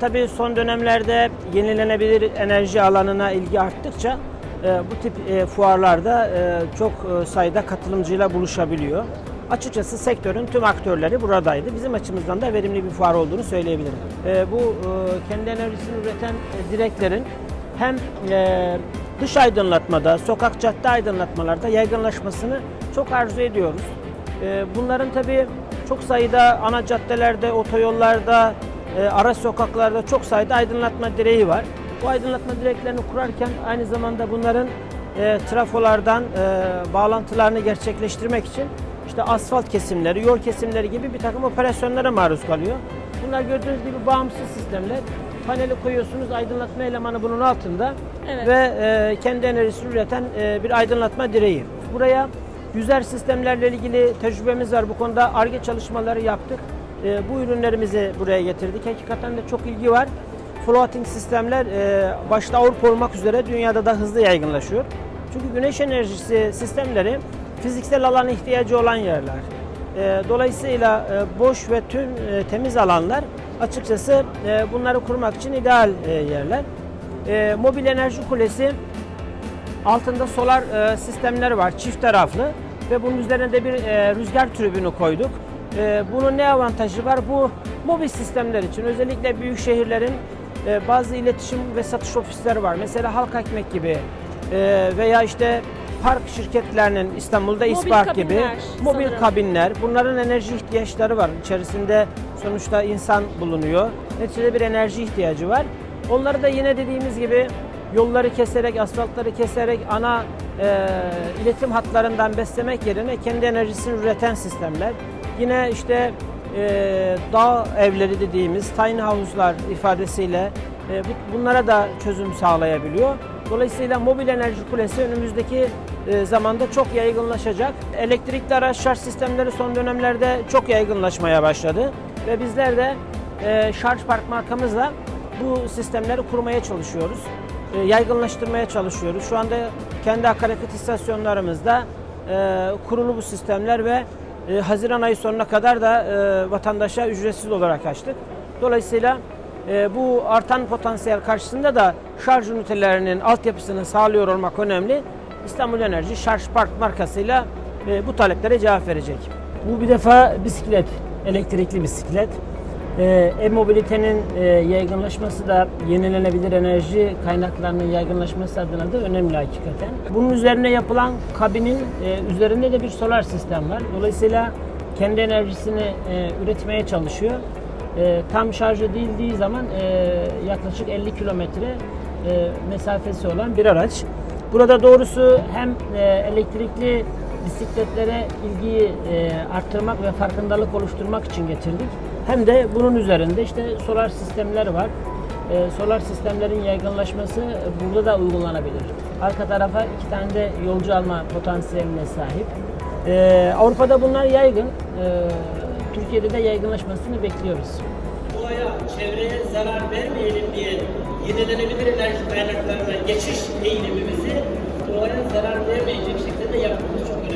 tabii son dönemlerde yenilenebilir enerji alanına ilgi arttıkça e, bu tip e, fuarlarda e, çok e, sayıda katılımcıyla buluşabiliyor. Açıkçası sektörün tüm aktörleri buradaydı. Bizim açımızdan da verimli bir fuar olduğunu söyleyebilirim. E, bu e, kendi enerjisini üreten e, direklerin hem e, dış aydınlatmada, sokak cadde aydınlatmalarda yaygınlaşmasını çok arzu ediyoruz. E, bunların tabii çok sayıda ana caddelerde, otoyollarda, e, ara sokaklarda çok sayıda aydınlatma direği var. Bu aydınlatma direklerini kurarken aynı zamanda bunların e, trafolardan e, bağlantılarını gerçekleştirmek için işte asfalt kesimleri, yol kesimleri gibi bir takım operasyonlara maruz kalıyor. Bunlar gördüğünüz gibi bağımsız sistemler. Paneli koyuyorsunuz, aydınlatma elemanı bunun altında Evet. ve e, kendi enerjisini üreten e, bir aydınlatma direği. Buraya yüzer sistemlerle ilgili tecrübemiz var. Bu konuda ARGE çalışmaları yaptık. E, bu ürünlerimizi buraya getirdik. Hakikaten de çok ilgi var. Floating sistemler e, başta Avrupa olmak üzere dünyada da hızlı yaygınlaşıyor. Çünkü güneş enerjisi sistemleri fiziksel alan ihtiyacı olan yerler. E, Dolayısıyla e, boş ve tüm e, temiz alanlar açıkçası e, bunları kurmak için ideal e, yerler. E, Mobil enerji kulesi altında solar e, sistemler var çift taraflı ve bunun üzerine de bir e, rüzgar tribünü koyduk. E, bunun ne avantajı var? Bu mobil sistemler için özellikle büyük şehirlerin e, bazı iletişim ve satış ofisleri var. Mesela Halk Ekmek gibi e, veya işte park şirketlerinin İstanbul'da Mobil İspark gibi mobil sanırım. kabinler. Bunların enerji ihtiyaçları var. İçerisinde sonuçta insan bulunuyor. Neticede bir enerji ihtiyacı var. Onları da yine dediğimiz gibi yolları keserek, asfaltları keserek ana e, iletim hatlarından beslemek yerine kendi enerjisini üreten sistemler. Yine işte e, dağ evleri dediğimiz tiny house'lar ifadesiyle e, bu- bunlara da çözüm sağlayabiliyor. Dolayısıyla mobil enerji kulesi önümüzdeki e, zamanda çok yaygınlaşacak. Elektrikli araç şarj sistemleri son dönemlerde çok yaygınlaşmaya başladı ve bizler de e, Şarj Park markamızla bu sistemleri kurmaya çalışıyoruz. E, yaygınlaştırmaya çalışıyoruz. Şu anda kendi akaryakıt istasyonlarımızda e, kurulu bu sistemler ve e, Haziran ayı sonuna kadar da e, vatandaşa ücretsiz olarak açtık. Dolayısıyla e, bu artan potansiyel karşısında da şarj ünitelerinin altyapısını sağlıyor olmak önemli. İstanbul Enerji Şarj Park markasıyla e, bu taleplere cevap verecek. Bu bir defa bisiklet, elektrikli bisiklet. E, E-mobilitenin e, yaygınlaşması da yenilenebilir enerji kaynaklarının yaygınlaşması adına da önemli hakikaten. Bunun üzerine yapılan kabinin e, üzerinde de bir solar sistem var. Dolayısıyla kendi enerjisini e, üretmeye çalışıyor. E, tam şarj edildiği zaman e, yaklaşık 50 kilometre e, mesafesi olan bir araç. Burada doğrusu hem e, elektrikli bisikletlere ilgiyi e, arttırmak ve farkındalık oluşturmak için getirdik. Hem de bunun üzerinde işte solar sistemler var. E, solar sistemlerin yaygınlaşması burada da uygulanabilir. Arka tarafa iki tane de yolcu alma potansiyeline sahip. E, Avrupa'da bunlar yaygın. E, Türkiye'de de yaygınlaşmasını bekliyoruz. doğaya, çevreye zarar vermeyelim diye yenilenebilir enerji kaynaklarına geçiş eğilimimizi doğaya zarar vermeyecek şekilde yapmamız çok